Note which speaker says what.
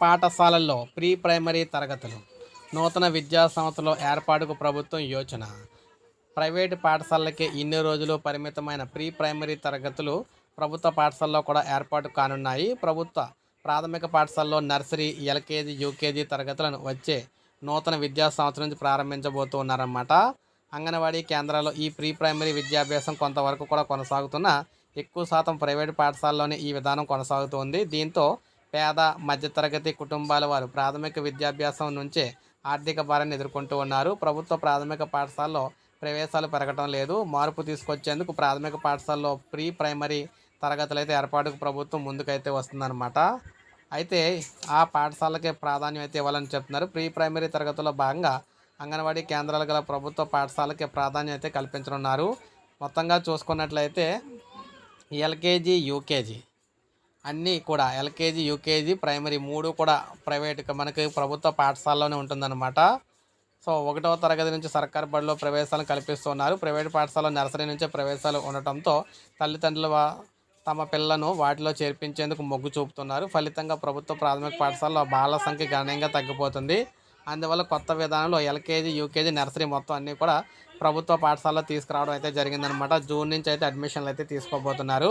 Speaker 1: పాఠశాలల్లో pre primary తరగతులు నూతన విద్యా సంస్థలో ఏర్పాటుకు ప్రభుత్వం యోచన. ప్రైవేటు పాఠశాలలకి ఇన్ని రోజులు పరిమితమైన ప్రీ ప్రైమరీ తరగతులు ప్రభుత్వ పాఠశాలలో కూడా ఏర్పాటు కానున్నాయి. ప్రభుత్వ ప్రాథమిక పాఠశాలలో నర్సరీ ఎల్కేజీ యూకేజీ తరగతులను వచ్చే నూతన విద్యా సంవత్సరం నుంచి ప్రారంభించబోతున్నారన్నమాట. అంగన్వాడీ కేంద్రాల్లో ఈ ప్రీ ప్రైమరీ విద్యాభ్యాసం కొంతవరకు కూడా కొనసాగుతున్న ఎక్కువ శాతం ప్రైవేటు పాఠశాలలోనే ఈ విధానం కొనసాగుతోంది. దీంతో పేద మధ్యతరగతి కుటుంబాల వారు ప్రాథమిక విద్యాభ్యాసం నుంచే ఆర్థిక భారాన్ని ఎదుర్కొంటూ ఉన్నారు. ప్రభుత్వ ప్రాథమిక పాఠశాలలో ప్రవేశాలు పెరగటం లేదు. మార్పు తీసుకొచ్చేందుకు ప్రాథమిక పాఠశాలలో ప్రీ ప్రైమరీ తరగతులు అయితే ఏర్పాటుకు ప్రభుత్వం ముందుకైతే వస్తుందన్నమాట. అయితే ఆ పాఠశాలకే ప్రాధాన్యం అయితే ఇవ్వాలని చెప్తున్నారు. ప్రీ ప్రైమరీ తరగతుల్లో భాగంగా అంగన్వాడీ కేంద్రాలు గల ప్రభుత్వ పాఠశాలకే ప్రాధాన్యం అయితే కల్పించనున్నారు. మొత్తంగా చూసుకున్నట్లయితే ఎల్కేజీ యూకేజీ అన్నీ కూడా ఎల్కేజీ యూకేజీ ప్రైమరీ మూడు కూడా ప్రైవేట్ మనకి ప్రభుత్వ పాఠశాలలోనే ఉంటుందన్నమాట. సో ఒకటవ తరగతి నుంచి సర్కారు బడిలో ప్రవేశాలను కల్పిస్తున్నారు. ప్రైవేట్ పాఠశాల నర్సరీ నుంచే ప్రవేశాలు ఉండటంతో తల్లిదండ్రులు తమ పిల్లలను వాటిలో చేర్పించేందుకు మొగ్గు చూపుతున్నారు. ఫలితంగా ప్రభుత్వ ప్రాథమిక పాఠశాలలో బాల సంఖ్య గణనీయంగా తగ్గిపోతుంది. అందువల్ల కొత్త విధానంలో ఎల్కేజీ యూకేజీ నర్సరీ మొత్తం అన్నీ కూడా ప్రభుత్వ పాఠశాలలో తీసుకురావడం అయితే జరిగిందనమాట జూన్ నుంచి అయితే అడ్మిషన్లు అయితే తీసుకోబోతున్నారు.